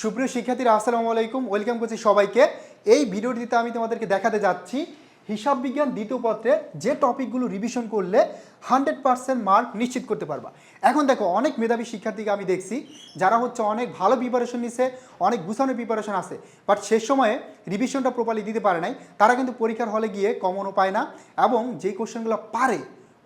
সুপ্রিয় শিক্ষার্থীরা, আসসালামু আলাইকুম। ওয়েলকাম করছি সবাইকে। এই ভিডিওটিতে আমি তোমাদেরকে দেখাতে যাচ্ছি হিসাব বিজ্ঞান দ্বিতীয় পত্রে যে টপিকগুলো রিভিশন করলে হান্ড্রেড পার্সেন্ট মার্ক নিশ্চিত করতে পারবা। এখন দেখো, অনেক মেধাবী শিক্ষার্থীকে আমি দেখছি, যারা হচ্ছে অনেক ভালো প্রিপারেশন নিছে, অনেক গুছানো প্রিপারেশন আছে বাট শেষ সময়ে রিভিশনটা প্রপারলি দিতে পারে নাই। তারা কিন্তু পরীক্ষার হলে গিয়ে কমনও পায় না, এবং যে কোশ্চেনগুলো পারে,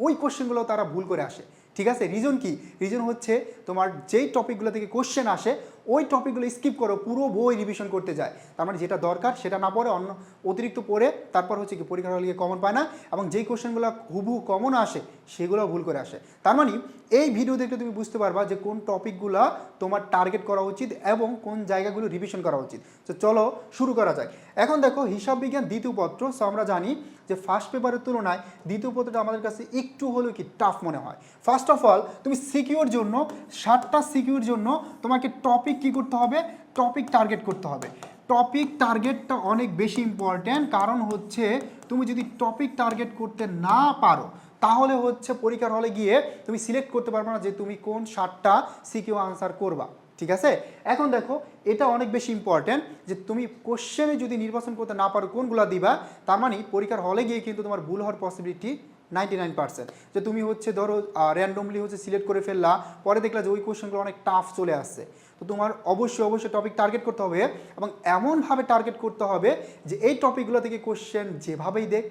ওই কোশ্চেনগুলো তারা ভুল করে আসে। ঠিক আছে? রিজন কি? রিজন হচ্ছে তোমার যেই টপিকগুলো থেকে কোশ্চেন আসে ওই টপিকগুলো স্কিপ করো, পুরো বই রিভিশন করতে যায়। তার মানে যেটা দরকার সেটা না পড়ে অন্য অতিরিক্ত পড়ে তারপর হচ্ছে কি পরীক্ষার হলে কমন পায় না এবং যেই কোশ্চেনগুলো হুবহু কমন আসে সেগুলো ভুল করে আসে। তার মানে এই ভিডিও দেখলে তুমি বুঝতে পারবা যে কোন টপিকগুলো তোমার টার্গেট করা উচিত এবং কোন জায়গাগুলো রিভিশন করা উচিত। তো চলো শুরু করা যায় এখন দেখো হিসাব বিজ্ঞান দ্বিতীয় পত্র সো আমরা জানি যে ফার্স্ট পেপারের তুলনায় দ্বিতীয় পত্রটা আমাদের কাছে একটু হলেও কি টাফ মনে হয়। ফার্স্ট অফ অল তুমি সিকিউর জন্য ষাটটা সিকিউর জন্য তোমাকে টপিক কি করতে হবে? টপিক টার্গেট করতে হবে। টপিক টার্গেটটা অনেক বেশি ইম্পর্ট্যান্ট কারণ হচ্ছে তুমি যদি টপিক টার্গেট করতে না পারো, তাহলে হচ্ছে পরীক্ষার হলে গিয়ে তুমি সিলেক্ট করতে পারবে না যে তুমি কোন ষাটটা সিকিউ আনসার করবা। ঠিক আছে? এখন দেখো, এটা অনেক বেশি ইম্পর্ট্যান্ট যে তুমি কোশ্চেনে যদি নির্বাচন করতে না পারো, কোনগুলো দিবা? তার মানে পরীক্ষার হলে গিয়ে কিন্তু তোমার ভুল হওয়ার পসিবিলিটি নাইনটি নাইন পার্সেন্ট যে তুমি হচ্ছে ধরো র্যান্ডমলি হচ্ছে সিলেক্ট করে ফেললা, পরে দেখলা যে ওই কোশ্চেনগুলো অনেক টাফ চলে আসছে। তো তোমার অবশ্যই অবশ্যই টপিক টার্গেট করতে হবে এবং এমনভাবে টার্গেট করতে হবে যে এই টপিকগুলো থেকে কোশ্চেন যেভাবেই দেখ,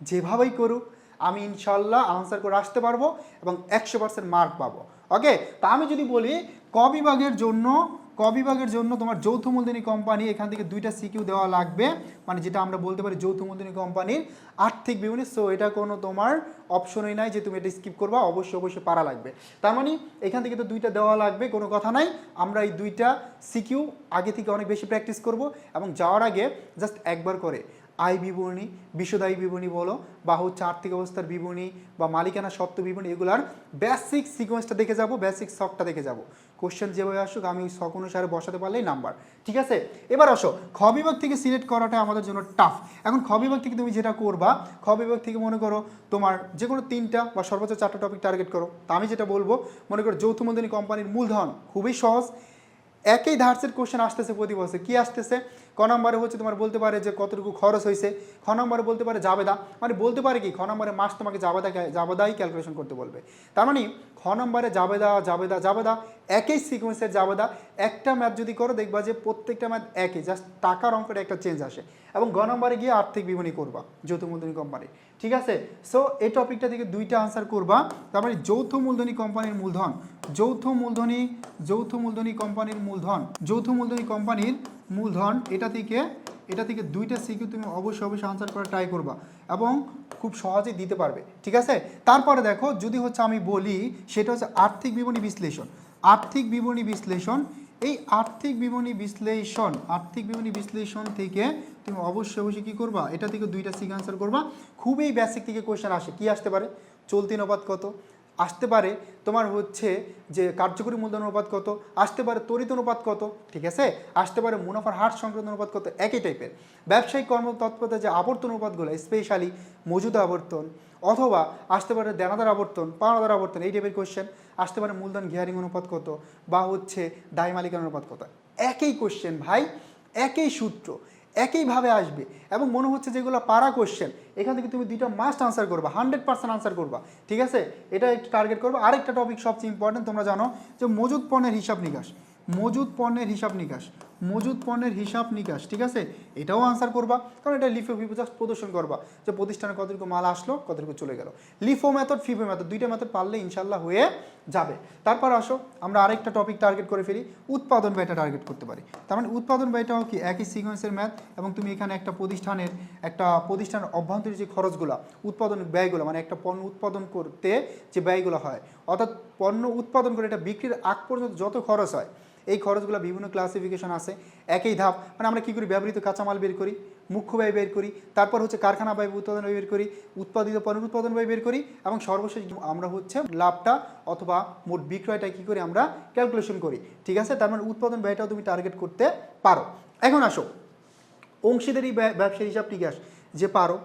যেভাবেই করুক, আমি ইনশাল্লাহ আনসার করে আসতে পারব এবং একশো পার্সেন্ট মার্ক পাবো। ওকে তা আমি যদি বলি, ক বিভাগের জন্য ক বিভাগের জন্য তোমার যৌথ মূলধনী কোম্পানি এখান থেকে দুইটা সিকিউ দেওয়া লাগবে। মানে যেটা আমরা বলতে পারি যৌথ মূলধনী কোম্পানির আর্থিক বিবরণী। সো এটা কোনো তোমার অপশনই নাই যে তুমি এটা স্কিপ করবা, অবশ্যই অবশ্যই পারা লাগবে। তার মানে এখান থেকে তো দুইটা দেওয়া লাগবে, কোনো কথা নাই। আমরা এই দুইটা সিকিউ আগে থেকে অনেক বেশি প্র্যাকটিস করব এবং যাওয়ার আগে জাস্ট একবার করে আয় বিবরণী বিশদায়ী বিবরণী বলো, বা হচ্ছে আর্থিক অবস্থার বিবরণী, বা মালিকানা সত্ত্ব বিবরণী, এগুলার বেসিক সিকোয়েন্সটা দেখে যাব বেসিক শখটা দেখে যাব। কোশ্চেন যেভাবে আসুক, আমি শখ অনুসারে বসাতে পারলেই নাম্বার ঠিক আছে? এবার আসো, খ বিভাগ থেকে সিলেক্ট করাটা আমাদের জন্য টাফ এখন খ বিভাগ থেকে তুমি যেটা করবা, খ বিভাগ থেকে মনে করো তোমার যে কোনো তিনটা বা সর্বোচ্চ চারটা টপিক টার্গেট করো। তা আমি যেটা বলব, মনে করো যৌথ মূলধনী কোম্পানির মূলধন খুবই সহজ। একই ধার্সের কোশ্চেন আসতেছে প্রতি বছর। কী আসতেছে? ক নম্বরে হচ্ছে তোমার বলতে পারে যে কতটুকু খরচ হয়েছে। খ নম্বরে বলতে পারে জাবেদা। মানে বলতে পারে কি? খ নম্বরে মাস তোমাকে জাবেদা জাবেদাই ক্যালকুলেশন করতে বলবে। তার মানে খ নম্বরে জাবেদা জাবেদা জাবেদা, একই সিকোয়েন্সের জাবেদা। একটা ম্যাথ যদি করো, দেখবা যে প্রত্যেকটা ম্যাথ একই জাস্ট টাকার অঙ্কটা একটা চেঞ্জ আসে। এবং গ নম্বরে গিয়ে আর্থিক বিবরণী করবা, যৌথ মূলধনী কোম্পানি ঠিক আছে? সো এই টপিকটা থেকে দুইটা আনসার করবা। তার মানে যৌথ মূলধনী কোম্পানির মূলধন, যৌথ মূলধনী যৌথ মূলধনী কোম্পানির মূলধন, যৌথ মূলধনী কোম্পানির মূলধন, এটা থেকে এটা থেকে দুইটা সিকিউ তুমি অবশ্যই অবশ্যই আনসার করে ট্রাই করবা এবং খুব সহজেই দিতে পারবে, ঠিক আছে? তারপরে দেখো, যদি হচ্ছে আমি বলি, সেটা হচ্ছে আর্থিক বিবরণী বিশ্লেষণ। আর্থিক বিবরণী বিশ্লেষণ, এই আর্থিক বিবরণী বিশ্লেষণ, আর্থিক বিবরণী বিশ্লেষণ থেকে তুমি অবশ্যই অবশ্যই কী করবা? এটা থেকে দুইটা সিক আনসার করবা। খুবই বেসিক থেকে কোয়েশ্চেন আসে, কি আসতে পারে? চলতি অনুপাত কত? আসতে পারে তোমার হচ্ছে যে কার্যকরী মূলধন অনুপাত কত? আসতে পারে তরিত অনুপাত কত? ঠিক আছে? আসতে পারে মুনাফার হার সংক্রান্ত অনুপাত কত? একই টাইপের। ব্যবসায়িক কর্মতৎপরতা যে আবর্তন অনুপাতগুলো স্পেশালি মজুদ আবর্তন, অথবা আসতে পারে দেনাদার আবর্তন, পাওনাদার আবর্তন, এই টাইপের কোশ্চেন আসতে পারে মূলধন গিয়ারিং অনুপাত কত? বা হচ্ছে দায় মালিকানা অনুপাত কত? একই কোশ্চেন ভাই, একই সূত্র। একইভাবে আসবে। এবং মনে হচ্ছে যেগুলো পারা কোশ্চেন এখান থেকে তুমি দুইটা মাস্ট আনসার করবা হান্ড্রেড পার্সেন্ট আনসার করবা। ঠিক আছে? এটা একটু টার্গেট করব। আরেকটা টপিক সবচেয়ে ইম্পর্টেন্ট তোমরা জানো যে মজুদ পণ্যের হিসাব নিকাশ। মজুদ পণ্যের হিসাব নিকাশ। মজুদ পণ্যের হিসাব নিকাশ, ঠিক আছে? এটাও আনসার করবা, কারণ এটা লিফো ফিফো জাস্ট প্রদর্শন করবা যে প্রতিষ্ঠানে কতটুকু মাল আসলো, কতটুকু চলে গেল। লিফো মেথড ফিফো মেথড দুইটা মেথড পারলে ইনশাল্লাহ হয়ে যাবে। তারপর আসো, আমরা আরেকটা টপিক টার্গেট করে ফেলি, উৎপাদন ব্যয়টা টার্গেট করতে পারি। তার মানে উৎপাদন ব্যয়টাও কি একই সিকোয়েন্সের ম্যাথ এবং তুমি এখানে একটা প্রতিষ্ঠানের একটা প্রতিষ্ঠানের অভ্যন্তরীণ যে খরচগুলো, উৎপাদন ব্যয়গুলো মানে একটা পণ্য উৎপাদন করতে যে ব্যয়গুলো হয়, অর্থাৎ পণ্য উৎপাদন করে এটা বিক্রির আগ পর্যন্ত যত খরচ হয় এই খরচগুলো বিভিন্ন ক্লাসিফিকেশন আছে। একই ধাপ মানে আমরা কী করি? ব্যবহৃত কাঁচামাল বের করি, মুখ্য ব্যয় বের করি, তারপর হচ্ছে কারখানা ব্যয়, উৎপাদন ব্যয় বের করি, উৎপাদিত পণ্য উৎপাদন ব্যয় বের করি এবং সর্বশেষ আমরা হচ্ছে লাভটা অথবা মোট বিক্রয়টা কী করে আমরা ক্যালকুলেশন করি। ঠিক আছে? তার মানে উৎপাদন ব্যয়টাও তুমি টার্গেট করতে পারো। এখন আসো। অংশীদারি ব্যবসায়ী হিসাব নিকাশ যে পারো,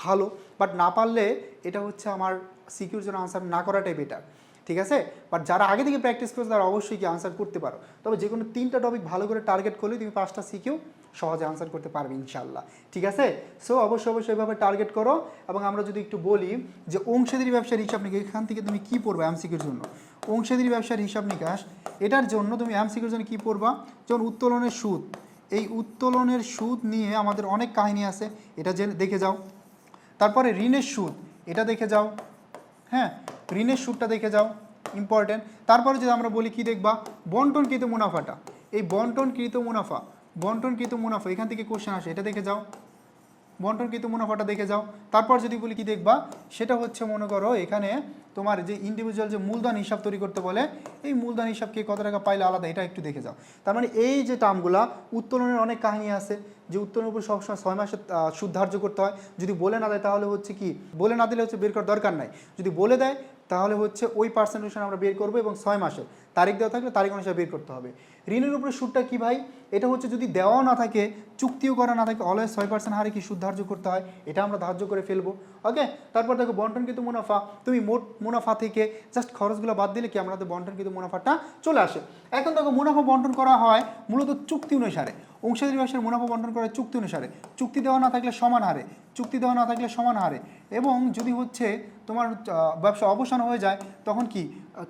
ভালো বাট না পারলে এটা হচ্ছে আমার সিকিউর জন্য আনসার না করাটাই বেটার ঠিক আছে? বাট যারা আগে থেকে প্র্যাকটিস করেছে, তারা অবশ্যই কি আনসার করতে পারো। তবে যে কোনো তিনটা টপিক ভালো করে টার্গেট করলে তুমি পাঁচটা শিখেও সহজে আনসার করতে পারবে ইনশাল্লাহ ঠিক আছে? সো অবশ্যই অবশ্যই এভাবে টার্গেট করো। এবং আমরা যদি একটু বলি যে অংশীদারি ব্যবসার হিসাব নিকাশ, এখান থেকে তুমি কি পড়বে এমসিকিউর জন্য? অংশীদারি ব্যবসার হিসাব নিকাশ, এটার জন্য তুমি এমসিকিউর জন্য কী পড়বা? যেমন উত্তোলনের সুদ। এই উত্তোলনের সুদ নিয়ে আমাদের অনেক কাহিনী আছে। এটা যে দেখে যাও। তারপরে ঋণের সুদ, এটা দেখে যাও। হ্যাঁ? ঋণের সুদটা দেখে যাও ইম্পর্টেন্ট তারপরে যদি আমরা বলি কি দেখবা? বন্টনকৃত মুনাফাটা। এই বন্টনকৃত মুনাফা বন্টনকৃত মুনাফা এখান থেকে কোশ্চেন আসে এটা দেখে যাও। বন্টনকৃত মুনাফাটা দেখে যাও। তারপর যদি বলি কি দেখবা? সেটা হচ্ছে মনে করো এখানে তোমার যে ইন্ডিভিজুয়াল যে মূলধন হিসাব তৈরি করতে বলে এই মূলধন হিসাব কে কত টাকা পাইলে আলাদা এটা একটু দেখে যাও। তার মানে এই যে টার্মগুলা উত্তোলনের অনেক কাহিনী আছে যে উত্তোলনের উপর সবসময় ছয় আহ, সুদ ধার্য করতে হয়। যদি বলে না দেয় তাহলে হচ্ছে কি? বলে না দিলে হচ্ছে বের করার দরকার নাই। যদি বলে দেয় তাহলে হচ্ছে ওই পার্সেন্ট পার্সেন্টেশন আমরা বের করব এবং ছয় মাসের। তারিখ দেওয়া থাকলে তারিখ অনুসারে বের করতে হবে। ঋণের উপরে সুদটা কি ভাই? এটা হচ্ছে যদি দেওয়াও না থাকে, চুক্তিও করা না থাকে অলওয়েজ ছয় পার্সেন্ট হারে কি সুদ ধার্য করতে হয়? এটা আমরা ধার্য করে ফেলব। ওকে তারপর দেখো বন্টনকৃত মুনাফা। তুমি মোট মুনাফা থেকে জাস্ট খরচগুলো বাদ দিলে কি আমাদের বন্টনকৃত মুনাফাটা চলে আসে। এখন দেখো মুনাফা বন্টন করা হয় মূলত চুক্তি অনুসারে। অংশীদারি ব্যবসার মুনাফা বন্টন করা চুক্তি অনুসারে। চুক্তি দেওয়া না থাকলে সমান হারে। চুক্তি দেওয়া না থাকলে সমান হারে। এবং যদি হচ্ছে তোমার ব্যবসা অবসান হয়ে যায়, তখন কি?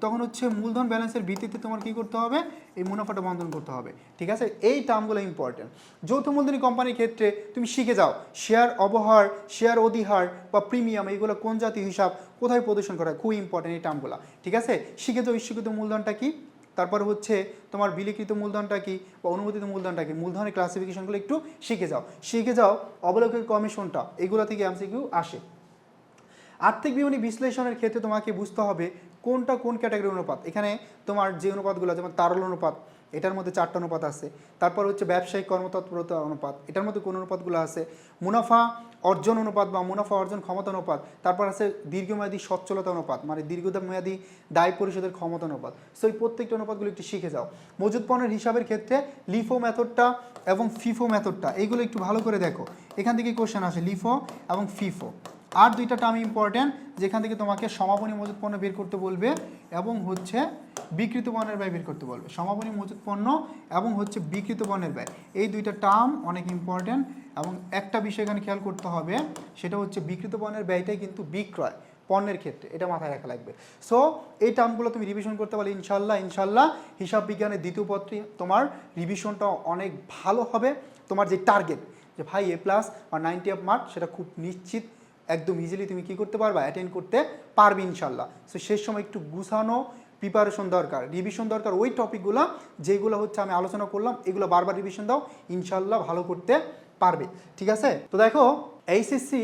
তখন হচ্ছে মূলধন ব্যালেন্সের ভিত্তিতে তোমার কি করতে হবে? এই মুনাফাটা বন্ধন করতে হবে। ঠিক আছে? এই টার্মগুলো ইম্পর্টেন্ট যৌথ মূলধনী কোম্পানির ক্ষেত্রে তুমি শিখে যাও শেয়ার অবহার শেয়ার অধিহার বা প্রিমিয়াম এইগুলো কোন জাতীয় হিসাব, কোথায় প্রদর্শন করা খুব ইম্পর্টেন্ট এই টার্মগুলো ঠিক আছে? শিখে যাও ইস্যুকৃত মূলধনটা কি? তারপর হচ্ছে তোমার বিলিকৃত মূলধনটা কি বা অনুমোদিত মূলধনটা কি? মূলধনের ক্লাসিফিকেশনগুলো একটু শিখে যাও। শিখে যাও, অবলোকন কমিশনটা, এগুলো থেকে এমসিকিউ আসে। আর্থিক বিবরণী বিশ্লেষণের ক্ষেত্রে তোমাকে বুঝতে হবে কোনটা কোন ক্যাটাগরি অনুপাত। এখানে তোমার যে অনুপাতগুলো যেমন তারল অনুপাত, এটার মধ্যে চারটা অনুপাত আছে। তারপর হচ্ছে ব্যবসায়িক কর্মতৎপরতা অনুপাত, এটার মধ্যে কোন অনুপাতগুলো আছে? মুনাফা অর্জন অনুপাত বা মুনাফা অর্জন ক্ষমতা অনুপাত, তারপর আছে দীর্ঘমেয়াদী সচ্ছলতা অনুপাত মানে দীর্ঘমেয়াদী দায় পরিশোধের ক্ষমতা অনুপাত। সো এই প্রত্যেকটা অনুপাতগুলো একটু শিখে যাও। মজুদ পণ্যের হিসাবের ক্ষেত্রে লিফো মেথডটা এবং ফিফো মেথডটা এইগুলো একটু ভালো করে দেখো। এখান থেকে কোশ্চেন আসে লিফো এবং ফিফো আর দুইটা টার্ম ইম্পর্টেন্ট যেখান থেকে তোমাকে সমাপনী মজুত পণ্য বের করতে বলবে এবং হচ্ছে বিকৃত পণ্যের ব্যয় বের করতে বলবে। সমাপনী মজুত পণ্য এবং হচ্ছে বিকৃত পণ্যের ব্যয়। এই দুইটা টার্ম অনেক ইম্পর্টেন্ট এবং একটা বিষয় এখানে খেয়াল করতে হবে, সেটা হচ্ছে বিকৃত পণ্যের ব্যয়টাই কিন্তু বিক্রয়, পণ্যের ক্ষেত্রে। এটা মাথায় রাখা লাগবে। সো এই টার্মগুলো তুমি রিভিশন করতে পারলে ইনশাল্লাহ ইনশাল্লাহ হিসাব বিজ্ঞানের দ্বিতীয় পত্রে তোমার রিভিশনটা অনেক ভালো হবে। তোমার যে টার্গেট যে ভাই এ প্লাস বা নাইনটি অফ মার্ক সেটা খুব নিশ্চিত একদম ইজিলি তুমি কি করতে পারবা? অ্যাটেন্ড করতে পারবে ইনশাল্লাহ সো সেই সময় একটু গুছানো প্রিপারেশন দরকার। রিভিশন দরকার। ওই টপিকগুলো যেগুলো হচ্ছে আমি আলোচনা করলাম, এগুলো বারবার রিভিশন দাও ইনশাল্লাহ ভালো করতে পারবে। ঠিক আছে? তো দেখো, এইচএসসি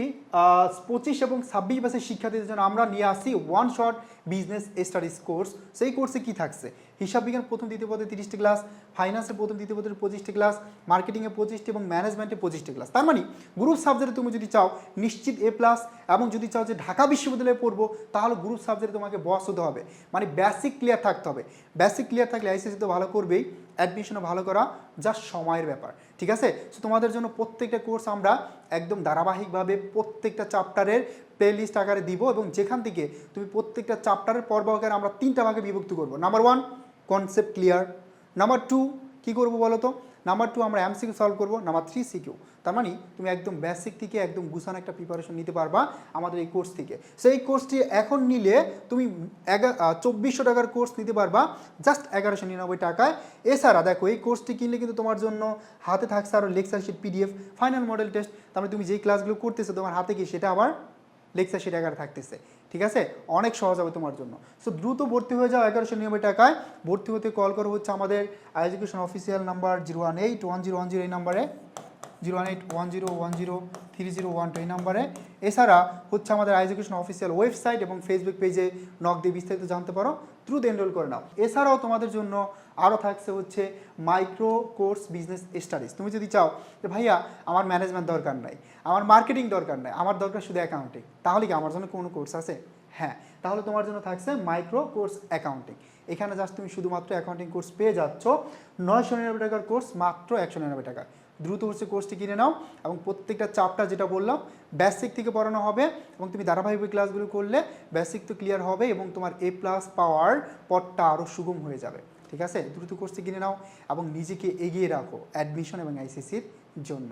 পঁচিশ এবং ছাব্বিশ বছরের শিক্ষার্থীদের জন্য আমরা নিয়ে আসি one short business studies course সেই কোর্সে কি থাকছে? হিসাব বিজ্ঞান প্রথম, দ্বিতীয় পদে তিরিশটি ক্লাস ফাইন্যান্সের প্রথম, দ্বিতীয় পদের পঁচিশটি ক্লাস মার্কেটিংয়ে পঁচিশটি এবং ম্যানেজমেন্টে পঁচিশটি ক্লাস তার মানে গ্রুপ সাবজেক্টে তুমি যদি চাও নিশ্চিত এ প্লাস এবং যদি চাও যে ঢাকা বিশ্ববিদ্যালয়ে পড়ব, তাহলে গ্রুপ সাবজেক্টে তোমাকে বস হতে হবে। মানে বেসিক ক্লিয়ার থাকতে হবে। বেসিক ক্লিয়ার থাকলে আইসিসি তো ভালো করবেই অ্যাডমিশনও ভালো করা যা সময়ের ব্যাপার। ঠিক আছে? সো তোমাদের জন্য প্রত্যেকটা কোর্স আমরা একদম ধারাবাহিকভাবে প্রত্যেকটা চ্যাপ্টারের প্লে লিস্ট আকারে দিব এবং যেখান থেকে তুমি প্রত্যেকটা চ্যাপ্টারের পর্ব আকারে আমরা তিনটা ভাগে বিভক্ত করব। Number one concept clear number two কী করব বলো তো? নাম্বার টু আমরা এমসিকিউ সলভ করব নাম্বার থ্রি সিকিউ তার মানে তুমি একদম বেসিক থেকে একদম গুছানো একটা প্রিপারেশন নিতে পারবা আমাদের এই কোর্স থেকে। সেই কোর্সটি এখন নিলে তুমি এগা চব্বিশশো টাকার কোর্স নিতে পারবা জাস্ট এগারোশো নিরানব্বই টাকায়। এছাড়া দেখো, এই কোর্সটি কিনলে কিন্তু তোমার জন্য হাতে থাকছে আরও lecture sheet PDF final model test তার মানে তুমি যেই ক্লাসগুলো করতেছো, তোমার হাতে কি সেটা আবার লেকচার সেটা এগারো থাকতেছে, ঠিক আছে? অনেক সহজ হবে তোমার জন্য। সো দ্রুত ভর্তি হয়ে যাও এগারোশো নিরানব্বই টাকায়। ভর্তি হতে কল করো হচ্ছে আমাদের education official number zero one eight one zero one zero এই নাম্বারে zero one eight one zero one zero three zero one two এই নাম্বারে এছাড়া হচ্ছে আমাদের এডুকেশন অফিসিয়াল ওয়েবসাইট এবং ফেসবুক পেজে নক দিয়ে বিস্তারিত জানতে পারো। দ্রুত এনরোল করে নাও। এছাড়াও তোমাদের জন্য আরও থাকছে হচ্ছে মাইক্রো কোর্স বিজনেস স্টাডিজ তুমি যদি চাও যে ভাইয়া, আমার ম্যানেজমেন্ট দরকার নাই, আমার মার্কেটিং দরকার নাই, আমার দরকার শুধু অ্যাকাউন্টিং তাহলে কি আমার জন্য কোনো কোর্স আছে? হ্যাঁ তাহলে তোমার জন্য থাকছে মাইক্রো কোর্স অ্যাকাউন্টিং এখানে জাস্ট তুমি শুধুমাত্র অ্যাকাউন্টিং কোর্স পেয়ে যাচ্ছ, নয়শো নিরানব্বই টাকার কোর্স মাত্র একশো নিরানব্বই টাকা দ্রুত হচ্ছে কোর্সটি কিনে নাও এবং প্রত্যেকটা চাপটা যেটা বললাম বেসিক থেকে পড়ানো হবে এবং তুমি ধারাবাহিক ক্লাসগুলো করলে বেসিক তো ক্লিয়ার হবে এবং তোমার এ প্লাস পাওয়ার পথটা আরও সুগম হয়ে যাবে। ঠিক আছে? দ্রুত কোর্সটি কিনে নাও এবং নিজেকে এগিয়ে রাখো অ্যাডমিশন এবং আইসিসির জন্য।